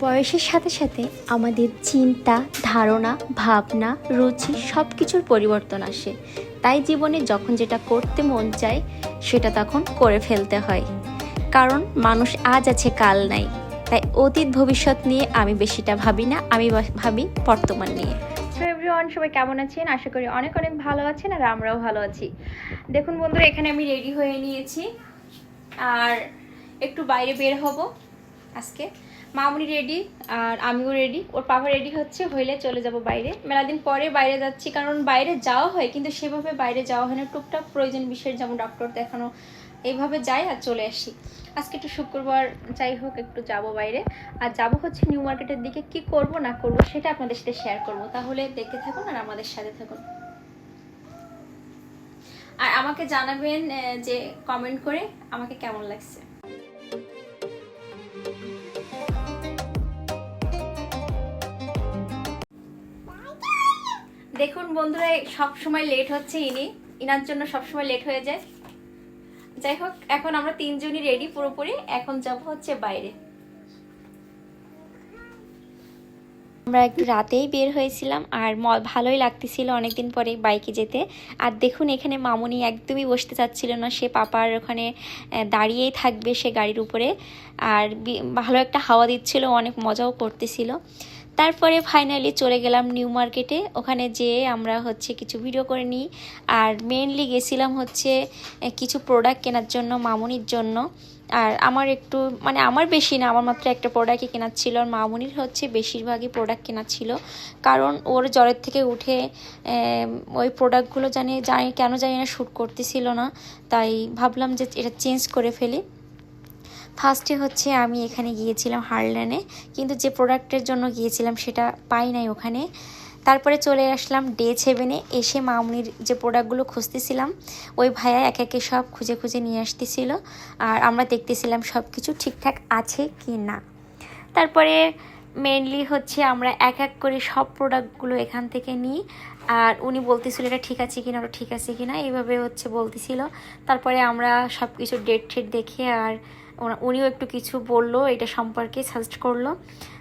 বয়সের সাথে সাথে আমাদের চিন্তা, ধারণা, ভাবনা, রুচি সব কিছুর পরিবর্তন আসে। তাই জীবনে যখন যেটা করতে মন চায়, সেটা তখন করে ফেলতে হয়। কারণ মানুষ আজ আছে, কাল নাই। তাই অতীত, ভবিষ্যৎ নিয়ে আমি বেশিটা ভাবি না, আমি ভাবি বর্তমান নিয়ে। এভরিওয়ান সবাই কেমন আছেন? আশা করি অনেক অনেক ভালো আছেন আর আমরাও ভালো আছি। দেখুন বন্ধুরা, এখানে আমি রেডি হয়ে নিয়েছি। আর একটু বাইরে বের হব আজকে। মামুনি রেডি আর আমিও রেডি ওর পাপা রেডি হচ্ছে, হইলে চলে যাব বাইরে। মেলাদিন পরে বাইরে যাচ্ছি, কারণ বাইরে যাওয়া হয়, কিন্তু সেভাবে বাইরে যাওয়া হয় না। টুকটাক প্রয়োজন বিষয়ের, যেমন ডক্টর দেখানো এইভাবে যাই আর চলে আসি। আজকে একটু শুক্রবার, যাই হোক, একটু যাব বাইরে। আর যাব হচ্ছে নিউ মার্কেটের দিকে, কি করব, না করব, সেটা আপনাদের সাথে শেয়ার করব। তাহলে দেখতে থাকুন আর আমাদের সাথে থাকুন। আর আমাকে জানাবেন যে কমেন্ট করে আমাকে কেমন লাগছে। দেখুন বন্ধুরা সব সময় লেট হচ্ছে ইনি। ইনার জন্য সব সময় লেট হয়ে যায়। যাই হোক, এখন আমরা তিনজনই রেডি পুরোপুরি। এখন যাব হচ্ছে বাইরে। আমরা একটু রাতেই বের হয়েছিলাম আর ভালোই লাগতেছিল অনেকদিন পরে বাইকে যেতে। আর দেখুন, এখানে মামুনি একদমই বসতে চাচ্ছিল না। সে পাপার ওখানে দাঁড়িয়েই থাকবে সে গাড়ির উপরে। আর ভালো একটা হাওয়া দিচ্ছিল, অনেক মজাও করতেছিল। তারপরে ফাইনালি চলে গেলাম নিউ মার্কেটে ওখানে যেয়ে আমরা হচ্ছে কিছু ভিডিও করে নিই। আর মেনলি গেছিলাম হচ্ছে কিছু প্রোডাক্ট কেনার জন্য, মামুনির জন্য। আর আমার একটু মানে আমার বেশি না, আমার মাত্র একটা প্রোডাক্টই কেনার ছিল। আর মামুনির হচ্ছে বেশিরভাগই প্রোডাক্ট কেনার ছিল। কারণ ওর জ্বরের থেকে উঠে ওই প্রোডাক্টগুলো জানি জানি, কেন জানি না শ্যুট করতেছিল না। তাই ভাবলাম যে এটা চেঞ্জ করে ফেলি। ফার্স্টে হচ্ছে আমি এখানে গিয়েছিলাম হারল্যানে কিন্তু যে প্রোডাক্টের জন্য গিয়েছিলাম সেটা পাই নাই ওখানে। তারপরে চলে আসলাম ডে সেভেনে এসে মামনির যে প্রোডাক্টগুলো খুঁজতেছিলাম, ওই ভাইয়া এক একে সব খুঁজে খুঁজে নিয়ে আসতেছিল, আর আমরা দেখতেছিলাম সব কিছু ঠিকঠাক আছে কি না তারপরে মেনলি হচ্ছে আমরা এক এক করে সব প্রোডাক্টগুলো এখান থেকে নিই, আর উনি বলতেছিল এটা ঠিক আছে কিনা, ওটা ঠিক আছে কিনা, এইভাবে হচ্ছে বলতেছিল। তারপরে আমরা সব কিছু ডেট ঠেট দেখে আর উনিও একটু কিছু বলল, এটা সম্পর্কে সাজেস্ট করল।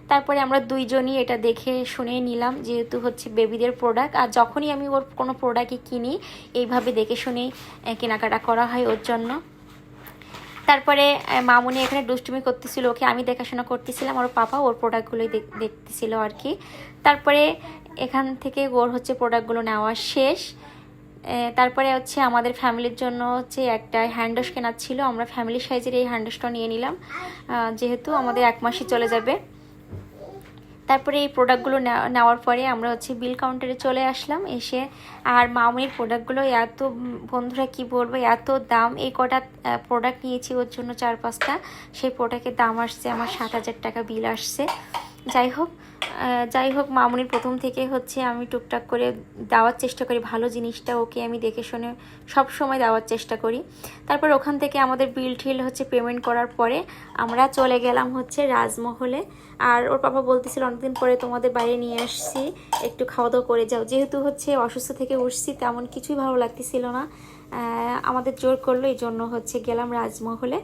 তারপরে আমরা দুইজনই এটা দেখে শুনে নিলাম, যেহেতু হচ্ছে বেবিদের প্রোডাক্ট আর যখনই আমি ওর কোনো প্রোডাক্টই কিনি, এইভাবে দেখে শুনেই কেনাকাটা করা হয় ওর জন্য। তারপরে মামুনি এখানে দুষ্টুমি করতেছিল ওকে, আমি দেখাশোনা করতেছিলাম ওর পাপা ওর প্রোডাক্টগুলোই দেখ- দেখতেছিল আর কি। তারপরে এখান থেকে ওর হচ্ছে প্রোডাক্টগুলো নেওয়া শেষ। তারপরে হচ্ছে আমাদের ফ্যামিলির জন্য হচ্ছে একটা হ্যান্ডওয়াশ কেনার ছিল। আমরা ফ্যামিলি সাইজের এই হ্যান্ডওয়াশটা নিয়ে নিলাম। যেহেতু আমাদের এক মাসই চলে যাবে। তারপরে এই প্রোডাক্টগুলো নেওয়া- নেওয়ার পরে আমরা হচ্ছে বিল কাউন্টারে চলে আসলাম। এসে আর মামনির প্রোডাক্টগুলো এত, বন্ধুরা কি বলব, এত দাম। এই কটা প্রোডাক্ট নিয়েছি ওর জন্য চার পাঁচটা। সেই প্রোডাক্টের দাম আসছে আমার সাত হাজার টাকা বিল আসছে। যাই হোক যাই হোক, মামনির প্রথম থেকে হচ্ছে আমি টুকটাক করে দেওয়ার চেষ্টা করি। ভালো জিনিসটা ওকে আমি দেখে শুনে সব সময় দেওয়ার চেষ্টা করি। তারপর ওখান থেকে আমাদের বিল ঠিল হচ্ছে পেমেন্ট করার পরে আমরা চলে গেলাম হচ্ছে রাজমহলে। আর ওর পাপা বলতেছিল, অনেকদিন পরে তোমাদের বাইরে নিয়ে আসছি, একটু খাওয়া দাওয়া করে যাও। যেহেতু হচ্ছে অসুস্থ থেকে উঠছি, তেমন কিছুই ভালো লাগতেছিল না। আমাদের জোর করল, এই জন্য হচ্ছে গেলাম রাজমহলে।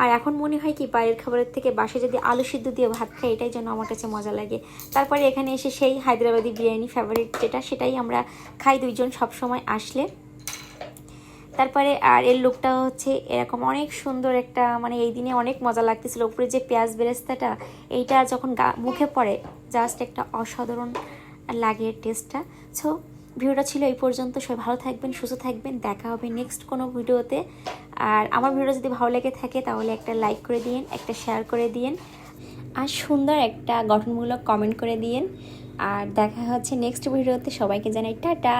আর এখন মনে হয় কি, বাইরের খাবারের থেকে বাসে যদি আলু সিদ্ধ দিয়ে ভাত খাই, এটাই জন্য আমার কাছে মজা লাগে। তারপরে এখানে এসে সেই হায়দ্রাবাদি বিরিয়ানি ফেভারিট যেটা সেটাই আমরা খাই দুইজন সব সময় আসলে। তারপরে আর এর লুকটা হচ্ছে এরকম অনেক সুন্দর একটা মানে এই দিনে অনেক মজা লাগতেছিল। উপরে যে পেঁয়াজ বেরেস্তাটা, এইটা যখন মুখে পড়ে জাস্ট একটা অসাধারণ লাগে টেস্টটা সো ভিডিওটা ছিল এই পর্যন্ত। সবাই ভালো থাকবেন, সুস্থ থাকবেন। দেখা হবে নেক্সট কোনো ভিডিওতে। আর আমার ভিডিওটা যদি ভালো লেগে থাকে, তাহলে একটা লাইক করে দিন একটা শেয়ার করে দিন আর সুন্দর একটা গঠনমূলক কমেন্ট করে দিন আর দেখা হচ্ছে নেক্সট ভিডিওতে। সবাইকে জানাই টাটা।